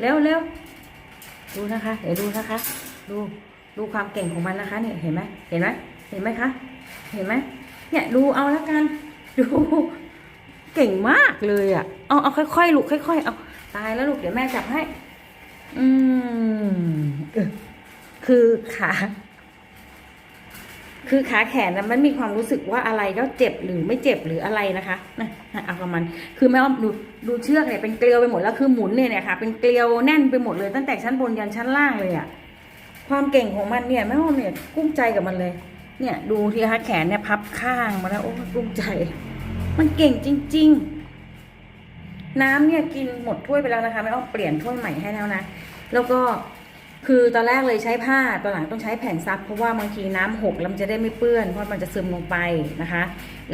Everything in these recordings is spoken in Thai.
เร็วเร็วดูนะคะเดี๋ยวดูนะคะ ดูดูความเก่งของมันนะคะเนี่ยเห็นไหมเห็นไหมเห็นไหมคะ เห็นไหมเนี่ยดูเอาแล้วกัน ดู เก่งมากเลยอะเอาเอาค่อยๆลูกค่อยๆเอาตายแล้วลูกเดี๋ยวแม่จับให้ อืมคือขา คือขาแขนนะมันมีความรู้สึกว่าอะไรก็เจ็บหรือไม่เจ็บหรืออะไรนะคะนะเอากับมันคือแม่อ้อมดูดูเชือกเนี่ยเป็นเกลียวไปหมดแล้วคือหมุนเนี่ยเนี่ยค่ะ เป็นเกลียวแน่นไปหมดเลยตั้งแต่ชั้นบนยันชั้นล่างเลยอะความเก่งของมันเนี่ยแม่อ้อมเนี่ยกุ้มใจกับมันเลย เนี่ยดูทีคะแขนเนี่ยพับข้างมาแล้วโอ้กุ้มใจ มันเก่งจริง ๆ น้ำเนี่ยกินหมดถ้วยไปแล้วนะคะแม่อ้อมเปลี่ยนถ้วยใหม่ให้แล้วนะแล้วก็ คือตอนแรกเลยใช้ผ้าตอนหลังต้องใช้แผ่นซับเพราะว่าบางทีน้ำหกแล้วมันจะได้ไม่เปื้อน เพราะมันจะซึมลงไปนะคะ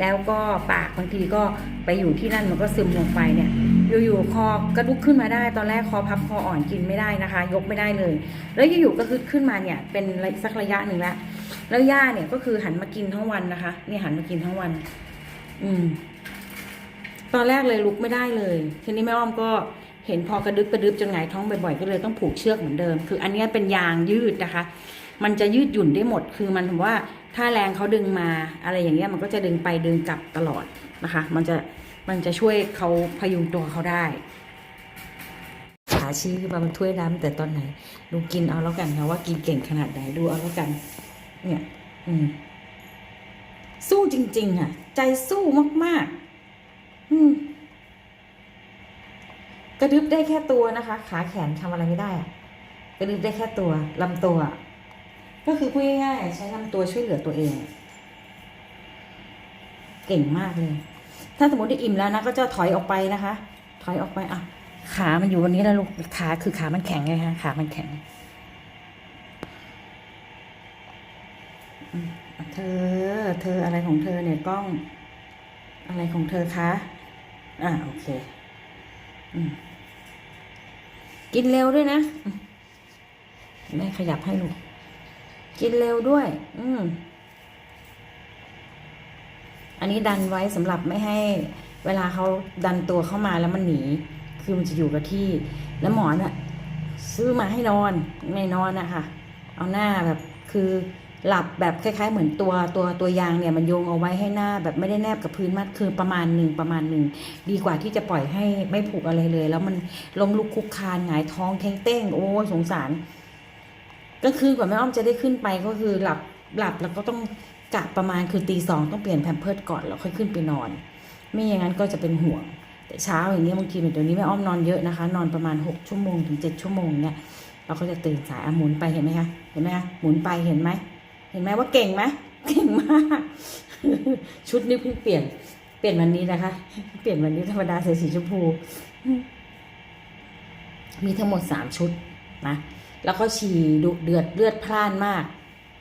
แล้วก็ปากบางทีก็ไปอยู่ที่นั่นมันก็ซึมลงไปเนี่ยอยู่ๆคอกระดุกขึ้นมาได้ ตอนแรกคอพับคออ่อนกินไม่ได้นะคะ ยกไม่ได้เลย แล้วอยู่ๆก็คือขึ้นมาเนี่ยเป็นสักระยะหนึ่งแล้วแล้วย่าเนี่ยก็คือหันมากินทั้งวันนะคะนี่หันมากินทั้งวัน อืม ตอนแรกเลยลุกไม่ได้เลยทีนี้แม่อ้อมก็ เห็นพอกระดึบกระดึบจนหงายท้องบ่อยๆ ก็เลยต้องผูกเชือกเหมือนเดิม คืออันนี้เป็นยางยืดนะคะ มันจะยืดหยุ่นได้หมด คือมันถือว่าถ้าแรงเขาดึงมาอะไรอย่างเงี้ยมันก็จะดึงไปดึงกลับตลอดนะคะ มันจะมันจะช่วยเขาพยุงตัวเขาได้ขาชี้ขึ้นมามันถ้วยน้ำแต่ตอนไหนดูกินเอาแล้วกันนะว่ากินเก่งขนาดไหนดูเอาแล้วกัน เนี่ย อืมสู้จริง ๆ ค่ะ ใจสู้มาก ๆ อืม ก ระดึบได้แค่ตัวนะคะ ขาแขนทำอะไรไม่ได้กระดึบได้แค่ตัวลำตัว ก็คือพูดง่ายๆใช้ลำตัวช่วยเหลือตัวเอง เก่งมากเลย ถ้าสมมติได้อิ่มแล้วนะก็จะถอยออกไปนะคะ ถอยออกไปอะขามันอยู่วันนี้แล้วลูกขาคือขามันแข็งไงคะขามันแข็งเธอ เธออะไรของเธอเนี่ยกล้อง อะไรของเธอคะ อ่าโอเค อืม กินเร็วด้วยนะอืมแม่ขยับให้ลูก กินเร็วด้วย อืม อันนี้ดันไว้สำหรับไม่ให้ เวลาเขาดันตัวเข้ามาแล้วมันหนี คือมันจะอยู่กับที่ แล้วหมอนอะซื้อมาให้นอนไม่นอนอะค่ะ เอาหน้าแบบ คือ หลับแบบคล้าย ๆ เหมือนตัวตัวตัวยางเนี่ยมันโยงเอาไว้ให้หน้าแบบไม่ได้แนบกับพื้นมากคือประมาณหนึ่งประมาณหนึ่งดีกว่าที่จะปล่อยให้ไม่ผูกอะไรเลย แล้วมันล้มลุกคลุกคานหงายท้องเท้งเต้งโอ้ยสงสารก็คือกว่าแม่อ้อมจะได้ขึ้นไปก็คือหลับหลับแล้วก็ต้องกะประมาณคือตีสองต้องเปลี่ยนแพมเพิร์ดก่อนแล้วค่อยขึ้นไปนอน ไม่อย่างนั้นก็จะเป็นห่วง แต่เช้าอย่างเงี้ยบางทีเดี๋ยวนี้แม่อ้อมนอนเยอะนะคะ นอนประมาณหกชั่วโมงถึงเจ็ดชั่วโมงเนี่ยเราก็จะตื่นสายอะหมุนไปเห็นไหมคะเห็นไหมคะหมุนไปเห็นไหม เห็นไหมว่าเก่งไหมเก่งมาก ชุดนี้เพิ่งเปลี่ยน เปลี่ยนวันนี้นะคะ เปลี่ยนวันนี้ธรรมดาใส่สีชมพู มีทั้งหมดสามชุดนะแล้วก็ฉี่ดุเดือดเลือดพล่านมาก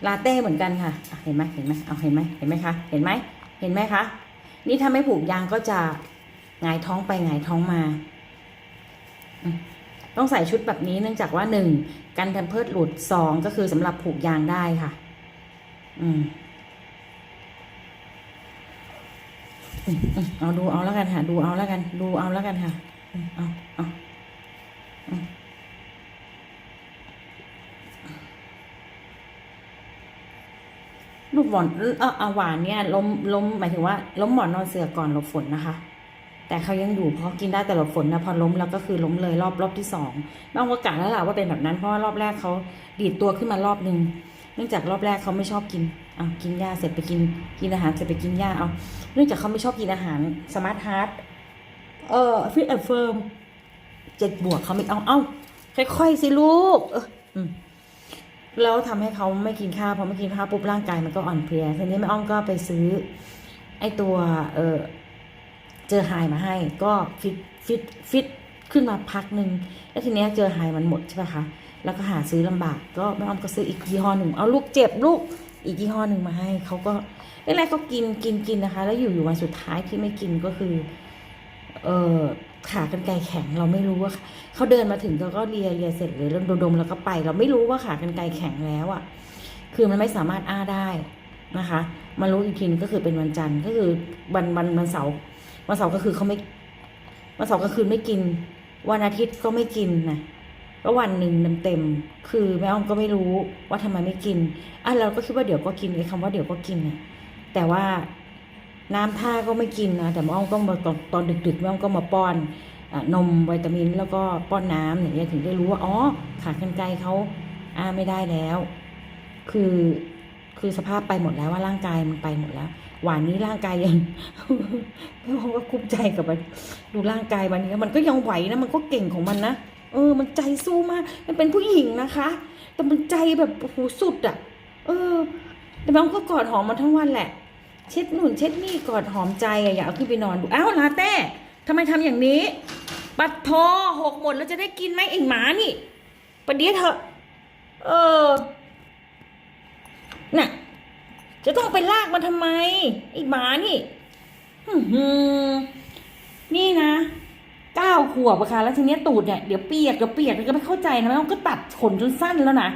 ลาเต้เหมือนกันค่ะเห็นไหมเห็นไหมเอาเห็นไหมเห็นไหมคะเห็นไหมเห็นไหมคะนี่ถ้าไม่ผูกยางก็จะหงายท้องไปหงายท้องมา ต้องใส่ชุดแบบนี้เนื่องจากว่าหนึ่งกันแทมเพิร์ดหลุดสองก็คือสำหรับผูกยางได้ค่ะ อืมอืมเอาดูเอาแล้วกันค่ะ ดูเอาแล้วกัน ดูเอาแล้วกันค่ะอืมเอาเอาลูกหมอนเออเอาหวานเนี่ยล้มล้มหมายถึงว่าล้มหมอนนอนเสือก่อนหลบฝนนะคะ แต่เขายังอยู่เพราะกินได้แต่หลบฝนนะพอล้มแล้วก็คือล้มเลยรอบรอบที่สองบางโอกาสแล้วล่ะว่าเป็นแบบนั้นเพราะว่ารอบแรกเขาดีดตัวขึ้นมารอบหนึ่ง เนื่องจากรอบแรกเขาไม่ชอบกินอะกินหญ้าเสร็จไปกิน กินอาหารเสร็จไปกินหญ้าเอา เนื่องจากเขาไม่ชอบกินอาหารสมาร์ทฮาร์ดเอ่อฟิตแอนด์เฟิร์มเจ็ดบวกเขาไม่เอาเอ้าค่อยๆสิลูก เอออืมแล้วทำให้เขาไม่กินข้าวพอไม่กินข้าวปุ๊บร่างกายมันก็อ่อนเพลียทีนี้แม่อ้อมก็ไปซื้อ ไอตัว เออเจอไฮมาให้ ก็ฟิตฟิตฟิตขึ้นมาพักหนึ่งแล้วทีเนี้ยเจอไฮมันหมดใช่ไหมคะ แล้วก็หาซื้อลำบาก ก็แม่อ้อมก็ซื้ออีกยี่ห้อหนึ่งเอาลูกเจ็บลูกอีกยี่ห้อหนึ่งมาให้เขาก็แรกๆก็กินกินกินนะคะ แล้วอยู่อยู่วันสุดท้ายที่ไม่กินก็คือ เออขากรรไกรแข็งเราไม่รู้ว่าเขาเดินมาถึงเขาก็เลียเลียเสร็จเลยแล้วดมๆแล้วก็ไป เราไม่รู้ว่าขากรรไกรแข็งแล้วอะ่ะ คือมันไม่สามารถอ้าได้นะคะมารู้อีกทีนึงก็คือเป็นวันจันทร์ก็คือวันวันวันเสาร์วันเสาร์ก็คือเขาไม่วันเสาร์กลางคืนไม่กิน วันอาทิตย์ก็ไม่กินนะ ก็วันหนึ่งเต็มๆคือแม่อ้อมก็ไม่รู้ว่าทำไมไม่กินอะเราก็คิดว่าเดี๋ยวก็กินไอ้คำว่าเดี๋ยวก็กินเนี่ยแต่ว่าน้ำท่าก็ไม่กินนะแต่แม่อ้อมก็มาตอนตอนดึกๆแม่อ้อมก็มาป้อนอนมวิตามินแล้วก็ป้อนน้ำอย่างเงี้ยถึงได้รู้ว่าอ๋อขากรรไกรเขาอ่าไม่ได้แล้ว คือคือสภาพไปหมดแล้วว่าร่างกายมันไปหมดแล้ว หวานนี้ร่างกายยังไม่บอกว่าคุ้มใจกับมันดูร่างกายวันนี้มันก็ยังไหวนะมันก็เก่งของมันนะ เออ มันใจสู้มาก มันเป็นผู้หญิงนะคะ แต่มันใจแบบโอ้โหสุดอะ่ะ เออ แต่มันก็กอดหอมมาทั้งวันแหละ เช็ดหนุนเช็ดนี่กอดหอมใจอะอยากเอาขึ้นไปนอนดูอ้าวลาเต้ทำไมทำอย่างนี้ ปัดโทหกหมดแล้วจะได้กินไหมไอ้หมานี่ประเดี๋ยวเถอะ เออ น่ะ จะต้องไปลากมันทำไมไอ้หมานี่ อื้อหือนี่นะเก้า ขวบอะค่ะแล้วทีเนี้ยตูดเนี่ยเดี๋ยวเปียกเดี๋ยวเปียกก็ไม่เข้าใจนะแมันก็ตัดขนจนสั้นแล้วนะ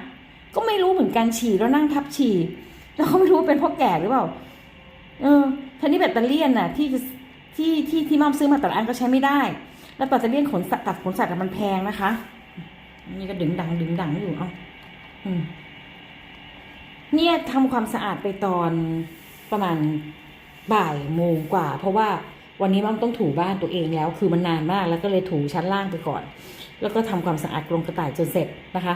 ก็ไม่รู้เหมือนกันฉี่แล้วนั่งทับฉี่แล้วก็ไม่รู้เป็นเพราะแก่หรือเปล่าเออทีนี้แบตเตอรี่น่ะที่ที่ที่ที่ม่อมซื้อมาแต่ละอันก็ใช้ไม่ได้ แล้วแบตเตอรี่ขนสัตว์ตัดขนสัตว์มันแพงนะคะนี่ก็ดึงดังดึงดังอยู่เอ้าอืมเนี่ยทำความสะอาดไปตอนประมาณบ่ายโมงกว่า เพราะว่า วันนี้มันต้องถูบ้านตัวเองแล้ว คือมันนานมากแล้วก็เลยถูชั้นล่างไปก่อน แล้วก็ทำความสะอาดกรงกระต่ายจนเสร็จนะคะ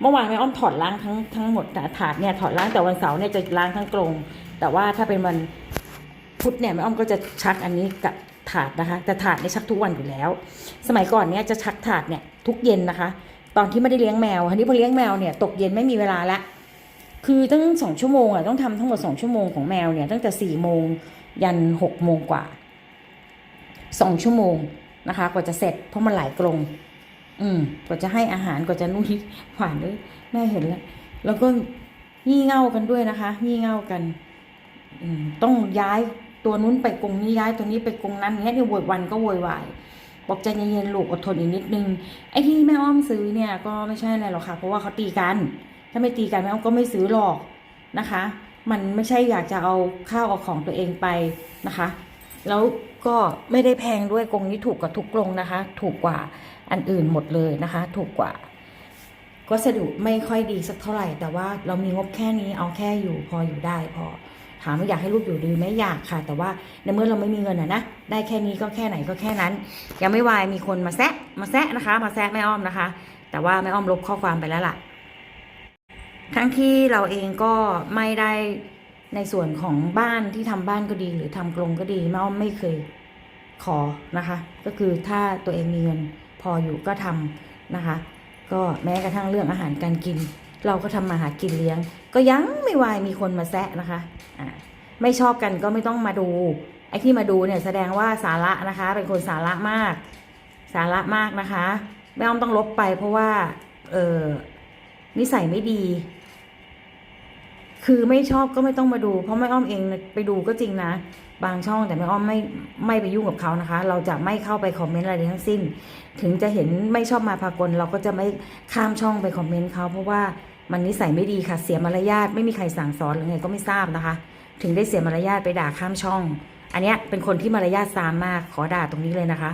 เมื่อวานแม่อ้อมถอดล้างทั้งทั้งหมดถาดเนี่ยถอดล้างแต่วันเสาร์เนี่ยจะล้างทั้งกรงแต่ว่าถ้าเป็นวันพุธเนี่ยแม่อ้อมก็จะชักอันนี้กับถาดนะคะ แต่ถาดเนี่ยชักทุกวันอยู่แล้ว สมัยก่อนเนี่ยจะชักถาดเนี่ยทุกเย็นนะคะ ตอนที่ไม่ได้เลี้ยงแมวอันนี้พอเลี้ยงแมวเนี่ยตกเย็นไม่มีเวลาละคือตั้งสองชั่วโมงอะต้องทำทั้งหมดสองชั่วโมงของแมวเนี่ยตั้งแต่สี่โมงยันหกโมงกว่า สองชั่วโมงนะคะ กว่าจะเสร็จเพราะมันหลายกรงอืมกว่าจะให้อาหารกว่าจะนุ่นผ่านด้วยแม่เห็นแล้ว แล้วก็งี่เง่ากันด้วยนะคะ งี่เง่ากันอืมต้องย้ายตัวนู้นไปกรงนี้ย้ายตัวนี้ไปกรงนั้นเนี้ยเนี่ยโวยวันก็โวยวายบอกใจเย็นๆลูกอดทนอีกนิดนึงไอ้ที่แม่อ้อมซื้อเนี่ย ก็ไม่ใช่อะไรหรอกค่ะ เพราะว่าเขาตีกัน ถ้าไม่ตีกันแม่อ้อมก็ไม่ซื้อหรอกนะคะ มันไม่ใช่อยากจะเอาข้าวเอาของตัวเองไปนะคะ แล้ว ก็ไม่ได้แพงด้วยกรงนี้ถูกกว่าทุกกรงนะคะ ถูกกว่าอันอื่นหมดเลยนะคะ ถูกกว่าวัสดุไม่ค่อยดีสักเท่าไหร่ แต่ว่าเรามีงบแค่นี้เอาแค่อยู่พออยู่ได้พอถามว่าอยากให้ลูกอยู่ดีไหมอยากค่ะ แต่ว่าในเมื่อเราไม่มีเงินอะนะได้แค่นี้ก็แค่ไหนก็แค่นั้น ยังไม่วายมีคนมาแซะมาแซะนะคะ มาแซะแม่อ้อมนะคะ แต่ว่าแม่อ้อมลบข้อความไปแล้วล่ะ ทั้งที่เราเองก็ไม่ได้ ในส่วนของบ้านที่ทำบ้านก็ดี หรือทำกรงก็ดีแม่อ้อมไม่เคยขอนะคะ ก็คือถ้าตัวเองมีเงินพออยู่ก็ทำนะคะ ก็แม้กระทั่งเรื่องอาหารการกิน เราก็ทำมาหากินเลี้ยง ก็ยังไม่วายมีคนมาแซะนะคะอ่าไม่ชอบกันก็ไม่ต้องมาดูไอ้ที่มาดูเนี่ยแสดงว่าสาระนะคะ เป็นคนสาระมาก สาระมากนะคะแม่อ้อมต้องลบไปเพราะว่าเออนิสัยไม่ดี คือไม่ชอบก็ไม่ต้องมาดู เพราะแม่อ้อมเองไปดูก็จริงนะ บางช่องแต่แม่อ้อมไม่ไม่ไปยุ่งกับเขานะคะ เราจะไม่เข้าไปคอมเมนต์อะไรทั้งสิ้น ถึงจะเห็นไม่ชอบมาพากลเราก็จะไม่ข้ามช่องไปคอมเมนต์เขาเพราะว่ามันนิสัยไม่ดีค่ะเสียมารยาทไม่มีใครสั่งสอนหรือไงก็ไม่ทราบนะคะ ถึงได้เสียมารยาทไปด่าข้ามช่อง อันเนี้ยเป็นคนที่มารยาทซามมากขอด่าตรงนี้เลยนะคะ